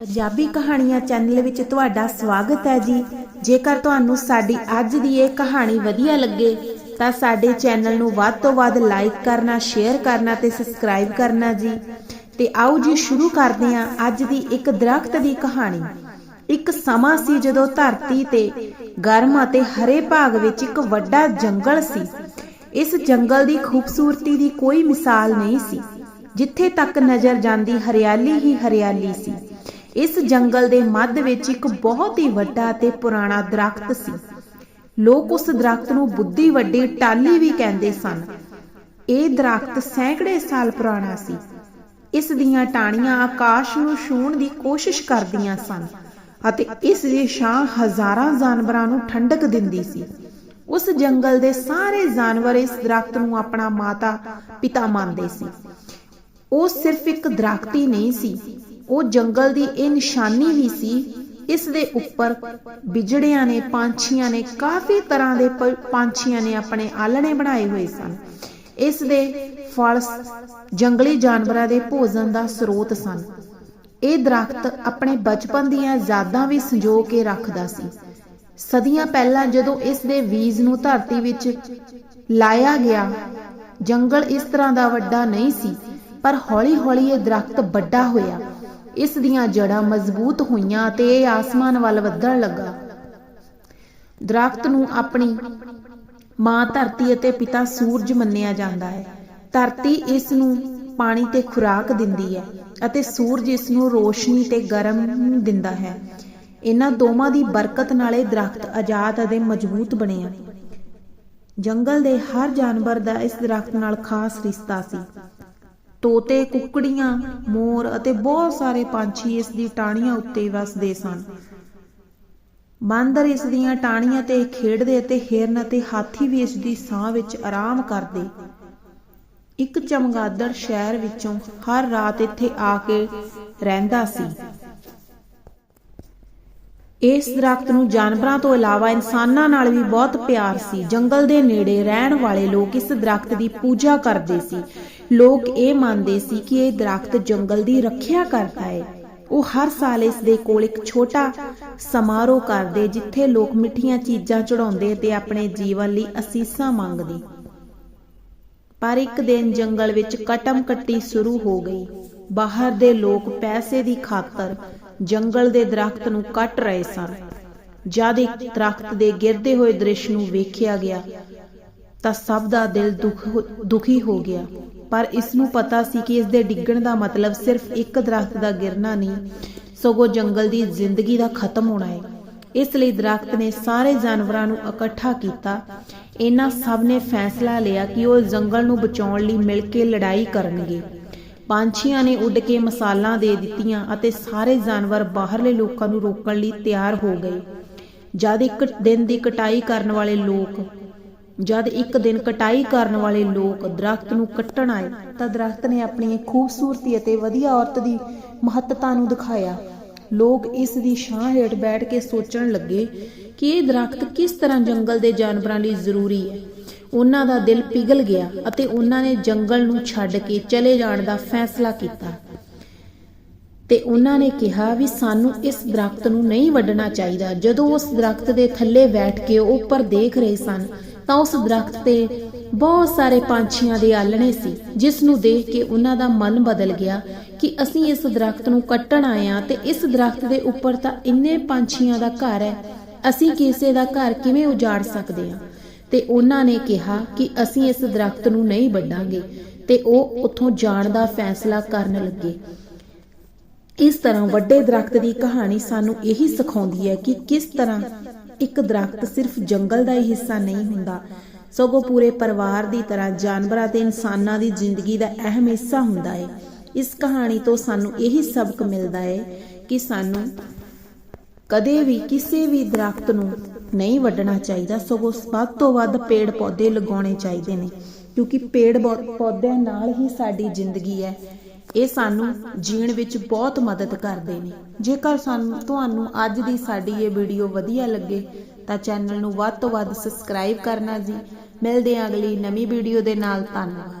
ਪੰਜਾਬੀ ਕਹਾਣੀਆਂ ਚੈਨਲ ਵਿੱਚ ਤੁਹਾਡਾ ਸਵਾਗਤ ਹੈ ਜੀ। ਜੇਕਰ ਤੁਹਾਨੂੰ ਸਾਡੀ ਅੱਜ ਦੀ ਇਹ ਕਹਾਣੀ ਵਧੀਆ ਲੱਗੇ, ਤਾਂ ਸਾਡੇ ਚੈਨਲ ਨੂੰ ਵੱਧ ਤੋਂ ਵੱਧ ਲਾਈਕ ਕਰਨਾ, ਸ਼ੇਅਰ ਕਰਨਾ ਤੇ ਸਬਸਕ੍ਰਾਈਬ ਕਰਨਾ ਜੀ। ਤੇ ਆਓ ਜੀ, ਸ਼ੁਰੂ ਕਰਦੇ ਹਾਂ ਅੱਜ ਦੀ ਇੱਕ ਦਰਖਤ ਦੀ ਕਹਾਣੀ। ਇੱਕ ਸਮਾਂ ਸੀ ਜਦੋਂ ਧਰਤੀ ਤੇ ਗਰਮ ਅਤੇ ਹਰੇ ਭਾਗ ਵਿੱਚ ਇੱਕ ਵੱਡਾ ਜੰਗਲ ਸੀ। ਇਸ ਜੰਗਲ ਦੀ ਖੂਬਸੂਰਤੀ ਦੀ ਕੋਈ ਮਿਸਾਲ ਨਹੀਂ ਸੀ, ਜਿੱਥੇ ਤੱਕ ਨਜ਼ਰ ਜਾਂਦੀ ਹਰਿਆਲੀ ਹੀ ਹਰਿਆਲੀ ਸੀ। ਇਸ ਜੰਗਲ ਦੇ ਮੱਧ ਵਿੱਚ ਇੱਕ ਬਹੁਤ ਹੀ ਵੱਡਾ ਅਤੇ ਪੁਰਾਣਾ ਦਰਖਤ ਸੀ। ਲੋਕ ਉਸ ਦਰਖਤ ਨੂੰ ਬੁੱਧੀ ਵੱਡੀ ਟਾਲੀ ਵੀ ਕਹਿੰਦੇ ਸਨ। ਇਹ ਦਰਖਤ ਸੈਂਕੜੇ ਸਾਲ ਪੁਰਾਣਾ ਸੀ। ਇਸ ਦੀਆਂ ਟਾਹਣੀਆਂ ਆਕਾਸ਼ ਨੂੰ ਛੂਹਣ ਦੀ ਕੋਸ਼ਿਸ਼ ਕਰਦੀਆਂ ਸਨ ਅਤੇ ਇਸ ਦੀ ਛਾਂ ਹਜ਼ਾਰਾਂ ਜਾਨਵਰਾਂ ਨੂੰ ਠੰਡਕ ਦਿੰਦੀ ਸੀ। ਉਸ ਜੰਗਲ ਦੇ ਸਾਰੇ ਜਾਨਵਰ ਇਸ ਦਰਖਤ ਨੂੰ ਆਪਣਾ ਮਾਤਾ ਪਿਤਾ ਮੰਨਦੇ ਸੀ। ਉਹ ਸਿਰਫ ਇੱਕ ਦਰਖਤ ਹੀ ਨਹੀਂ ਸੀ ਉਹ ਜੰਗਲ ਦੀ ਇਹ ਨਿਸ਼ਾਨੀ ਵੀ ਸੀ। ਇਸ ਦੇ ਉੱਪਰ ਬਿਜੜਿਆਂ ਨੇ, ਪੰਛੀਆਂ ਨੇ, ਕਾਫੀ ਤਰ੍ਹਾਂ ਦੇ ਪੰਛੀਆਂ ਨੇ ਆਪਣੇ ਆਲਣੇ ਬਣਾਏ ਹੋਏ ਸਨ। ਇਸ ਦੇ ਫਲ ਜੰਗਲੀ ਜਾਨਵਰਾਂ ਦੇ ਭੋਜਨ ਦਾ ਸਰੋਤ ਸਨ। ਇਹ ਦਰਖਤ ਆਪਣੇ ਬਚਪਨ ਦੀਆਂ ਯਾਦਾਂ ਵੀ ਸੰਜੋ ਕੇ ਰੱਖਦਾ ਸੀ। ਸਦੀਆਂ ਪਹਿਲਾਂ ਜਦੋਂ ਇਸ ਦੇ ਬੀਜ ਨੂੰ ਧਰਤੀ ਵਿੱਚ ਲਾਇਆ ਗਿਆ, ਜੰਗਲ ਇਸ ਤਰ੍ਹਾਂ ਦਾ ਵੱਡਾ ਨਹੀਂ ਸੀ, ਪਰ ਹੌਲੀ-ਹੌਲੀ ਇਹ ਦਰਖਤ ਵੱਡਾ ਹੋਇਆ। ਇਸ ਦੀਆਂ ਜੜ੍ਹਾਂ ਮਜ਼ਬੂਤ ਹੋਈਆਂ ਤੇ ਇਹ ਆਸਮਾਨ ਵੱਲ ਵਧਣ ਲੱਗਾ। ਦਰਖਤ ਨੂੰ ਆਪਣੀ ਮਾਂ ਧਰਤੀ ਅਤੇ ਪਿਤਾ ਸੂਰਜ ਮੰਨਿਆ ਜਾਂਦਾ ਹੈ। ਧਰਤੀ ਇਸ ਨੂੰ ਪਾਣੀ ਤੇ ਖੁਰਾਕ ਦਿੰਦੀ ਹੈ ਅਤੇ ਸੂਰਜ ਇਸ ਨੂੰ ਰੋਸ਼ਨੀ ਤੇ ਗਰਮ ਦਿੰਦਾ ਹੈ। ਇਹਨਾਂ ਦੋਵਾਂ ਦੀ ਬਰਕਤ ਨਾਲ ਇਹ ਦਰਖਤ ਆਜ਼ਾਦ ਅਤੇ ਮਜ਼ਬੂਤ ਬਣਿਆ ਜੰਗਲ ਦੇ ਹਰ ਜਾਨਵਰ ਦਾ ਇਸ ਦਰਖਤ ਨਾਲ ਖਾਸ ਰਿਸ਼ਤਾ ਸੀ। ਤੋਤੇ, ਕੁੱਕੜੀਆਂ, ਮੋਰ ਅਤੇ ਬਹੁਤ ਸਾਰੇ ਪੰਛੀ ਇਸ ਦੀ ਟਾਹਣੀਆਂ ਉੱਤੇ ਵਸਦੇ ਸਨ। ਬਾਂਦਰ ਇਸ ਦੀਆਂ ਟਾਹਣੀਆਂ ਤੇ ਖੇਡਦੇ ਅਤੇ ਹਿਰਨ ਅਤੇ ਹਾਥੀ ਵੀ ਇਸ ਦੀ ਛਾਂ ਵਿੱਚ ਆਰਾਮ ਕਰਦੇ। ਇੱਕ ਚਮਗਾਦੜ ਸ਼ਹਿਰ ਵਿੱਚੋਂ ਹਰ ਰਾਤ ਇੱਥੇ ਆ ਕੇ ਰਹਿੰਦਾ ਸੀ। ਇਸ ਦਰਖਤ ਨੂੰ ਜਾਨਵਰਾਂ ਤੋਂ ਇਲਾਵਾ ਇਨਸਾਨਾਂ ਨਾਲ ਵੀ ਬਹੁਤ ਪਿਆਰ ਸੀ। ਜੰਗਲ ਦੇ ਨੇੜੇ ਰਹਿਣ ਵਾਲੇ ਲੋਕ ਇਸ ਦਰਖਤ ਦੀ ਪੂਜਾ ਕਰਦੇ ਸੀ। ਲੋਕ ਇਹ ਮੰਨਦੇ ਸੀ ਕਿ ਇਹ ਦਰਖਤ ਜੰਗਲ ਦੀ ਰੱਖਿਆ ਕਰਦਾ ਹੈ ਉਹ ਹਰ ਸਾਲ ਇਸ ਦੇ ਕੋਲ ਇੱਕ ਛੋਟਾ ਸਮਾਰੋਹ ਕਰਦੇ, ਜਿੱਥੇ ਲੋਕ ਮਿੱਠੀਆਂ ਚੀਜ਼ਾਂ ਚੜਾਉਂਦੇ ਤੇ ਆਪਣੇ ਜੀਵਨ ਲਈ ਅਸੀਸਾਂ ਮੰਗਦੇ। ਪਰ ਇੱਕ ਦਿਨ ਜੰਗਲ ਵਿੱਚ ਕਟਮ ਕੱਟੀ ਸ਼ੁਰੂ ਹੋ ਗਈ। ਬਾਹਰ ਦੇ ਲੋਕ ਪੈਸੇ ਦੀ ਖਾਤਰ ਜੰਗਲ ਦੇ ਦਰਖਤ ਨੂੰ ਕੱਟ ਰਹੇ ਸਨ। ਜਦ ਇੱਕ ਦਰਖਤ ਦੇ ਗਿਰਦੇ ਹੋਏ ਦ੍ਰਿਸ਼ ਨੂੰ ਵੇਖਿਆ ਗਿਆ ਤਾਂ ਸਭ ਦਾ ਦਿਲ ਦੁਖ ਦੁਖੀ ਹੋ ਗਿਆ। ਪਰ ਇਸ ਨੂੰ ਪਤਾ ਸੀ ਕਿ ਇਸ ਦੇ ਡਿੱਗਣ ਦਾ ਮਤਲਬ ਸਿਰਫ ਇੱਕ ਦਰਖਤ ਦਾ ਗਿਰਨਾ ਨਹੀਂ, ਸਗੋਂ ਜੰਗਲ ਦੀ ਜ਼ਿੰਦਗੀ ਦਾ ਖਤਮ ਹੋਣਾ ਹੈ। ਇਸ ਲਈ ਦਰਖਤ ਨੇ ਸਾਰੇ ਜਾਨਵਰਾਂ ਨੂੰ ਇਕੱਠਾ ਕੀਤਾ। ਇਹਨਾਂ ਸਭ ਨੇ ਫੈਸਲਾ ਲਿਆ ਕਿ ਉਹ ਜੰਗਲ ਨੂੰ ਬਚਾਉਣ ਲਈ ਮਿਲ ਕੇ ਲੜਾਈ ਕਰਨਗੇ। ਪੰਛੀਆਂ ਨੇ ਉੱਡ ਕੇ ਮਸਾਲਾਂ ਦੇ ਦਿੱਤੀਆਂ ਅਤੇ ਸਾਰੇ ਜਾਨਵਰ ਬਾਹਰਲੇ ਲੋਕਾਂ ਨੂੰ ਰੋਕਣ ਲਈ ਤਿਆਰ ਹੋ ਗਏ। ਜਦ ਇੱਕ ਦਿਨ ਦੀ ਕਟਾਈ ਕਰਨ ਵਾਲੇ ਲੋਕ ਜਦ ਇੱਕ ਦਿਨ ਕਟਾਈ ਕਰਨ ਵਾਲੇ ਲੋਕ ਦਰਖਤ ਨੂੰ ਕੱਟਣ ਆਏ, ਤਾਂ ਦਰਖਤ ਨੇ ਆਪਣੀ ਖੂਬਸੂਰਤੀ ਅਤੇ ਵਧੀਆ ਔਰਤ ਦੀ ਮਹੱਤਤਾ ਨੂੰ ਦਿਖਾਇਆ। ਲੋਕ ਇਸ ਦੀ ਛਾਂ ਹੇਠ ਬੈਠ ਕੇ ਸੋਚਣ ਲੱਗੇ ਕਿ ਇਹ ਦਰਖਤ ਕਿਸ ਤਰ੍ਹਾਂ ਜੰਗਲ ਦੇ ਜਾਨਵਰਾਂ ਲਈ ਜ਼ਰੂਰੀ ਹੈ। ਉਹਨਾਂ ਦਾ ਦਿਲ ਪਿਘਲ ਗਿਆ ਅਤੇ ਉਹਨਾਂ ਨੇ ਜੰਗਲ ਨੂੰ ਛੱਡ ਕੇ ਚਲੇ ਜਾਣ ਦਾ ਫੈਸਲਾ ਕੀਤਾ। ਤੇ ਉਹਨਾਂ ਨੇ ਕਿਹਾ ਵੀ ਸਾਨੂੰ ਇਸ ਦਰਖਤ ਨੂੰ ਨਹੀਂ ਵੱਢਣਾ ਚਾਹੀਦਾ। ਜਦੋਂ ਉਸ ਦਰਖਤ ਦੇ ਥੱਲੇ ਬੈਠ ਕੇ ਉਹ ਉੱਪਰ ਦੇਖ ਰਹੇ ਸਨ ਤਾਂ ਉਸ ਦਰਖਤ ਤੇ ਬਹੁਤ ਸਾਰੇ ਪੰਛੀਆਂ ਦੇ ਆਲਣੇ ਸੀ ਜਿਸ ਨੂੰ ਦੇਖ ਕੇ ਉਹਨਾਂ ਦਾ ਮਨ ਬਦਲ ਗਿਆ ਕਿ ਅਸੀਂ ਇਸ ਦਰਖਤ ਨੂੰ ਕੱਟਣ ਆਏ ਹਾਂ ਤੇ ਇਸ ਦਰਖਤ ਦੇ ਉੱਪਰ ਤਾਂ ਇੰਨੇ ਪੰਛੀਆਂ ਦਾ ਘਰ ਹੈ, ਅਸੀਂ ਕਿਸੇ ਦਾ ਘਰ ਕਿਵੇਂ ਉਜਾੜ ਸਕਦੇ ਹਾਂ? ਤੇ ਉਹਨਾਂ ਨੇ ਕਿਹਾ ਕਿ ਅਸੀਂ ਇਸ ਦਰਖਤ ਨੂੰ ਨਹੀਂ ਵੱਢਾਂਗੇ ਤੇ ਉਹ ਉੱਥੋਂ ਜਾਣ ਦਾ ਫੈਸਲਾ ਕਰਨ ਲੱਗੇ। ਇਸ ਤਰ੍ਹਾਂ ਵੱਡੇ ਦਰਖਤ ਦੀ ਕਹਾਣੀ ਸਾਨੂੰ ਇਹੀ ਸਿਖਾਉਂਦੀ ਹੈ ਕਿ ਕਿਸ ਤਰ੍ਹਾਂ ਇੱਕ ਦਰਖਤ ਸਿਰਫ ਜੰਗਲ ਦਾ ਹੀ ਹਿੱਸਾ ਨਹੀਂ ਹੁੰਦਾ। ਸਗੋਂ ਪੂਰੇ ਪਰਿਵਾਰ ਦੀ ਤਰ੍ਹਾਂ ਜਾਨਵਰਾਂ ਤੇ ਇਨਸਾਨਾਂ ਦੀ ਜ਼ਿੰਦਗੀ ਦਾ ਅਹਿਮ ਹਿੱਸਾ ਹੁੰਦਾ ਹੈ ਇਸ ਕਹਾਣੀ ਤੋਂ ਸਾਨੂੰ ਇਹੀ ਸਬਕ ਮਿਲਦਾ ਹੈ ਕਿ ਸਾਨੂੰ ਕਦੇ ਵੀ ਕਿਸੇ ਵੀ ਦਰਖਤ ਨੂੰ ਨਹੀਂ ਵੱਢਣਾ ਚਾਹੀਦਾ। ਸਗੋਂ ਵੱਧ ਤੋਂ ਵੱਧ ਪੇੜ ਪੌਦੇ ਲਗਾਉਣੇ ਚਾਹੀਦੇ ਨੇ, ਕਿਉਂਕਿ ਪੇੜ ਪੌਦਿਆਂ ਨਾਲ ਹੀ ਸਾਡੀ ਜ਼ਿੰਦਗੀ ਹੈ। ਇਹ ਸਾਨੂੰ ਜੀਣ ਵਿੱਚ ਬਹੁਤ ਮਦਦ ਕਰਦੇ ਨੇ। ਜੇਕਰ ਸਾਨੂੰ, ਤੁਹਾਨੂੰ ਅੱਜ ਦੀ ਸਾਡੀ ਇਹ ਵੀਡੀਓ ਵਧੀਆ ਲੱਗੇ, ਤਾਂ ਚੈਨਲ ਨੂੰ ਵੱਧ ਤੋਂ ਵੱਧ ਸਬਸਕ੍ਰਾਈਬ ਕਰਨਾ ਜੀ। ਮਿਲਦੇ ਹਾਂ ਅਗਲੀ ਨਵੀਂ ਵੀਡੀਓ ਦੇ ਨਾਲ। ਧੰਨਵਾਦ।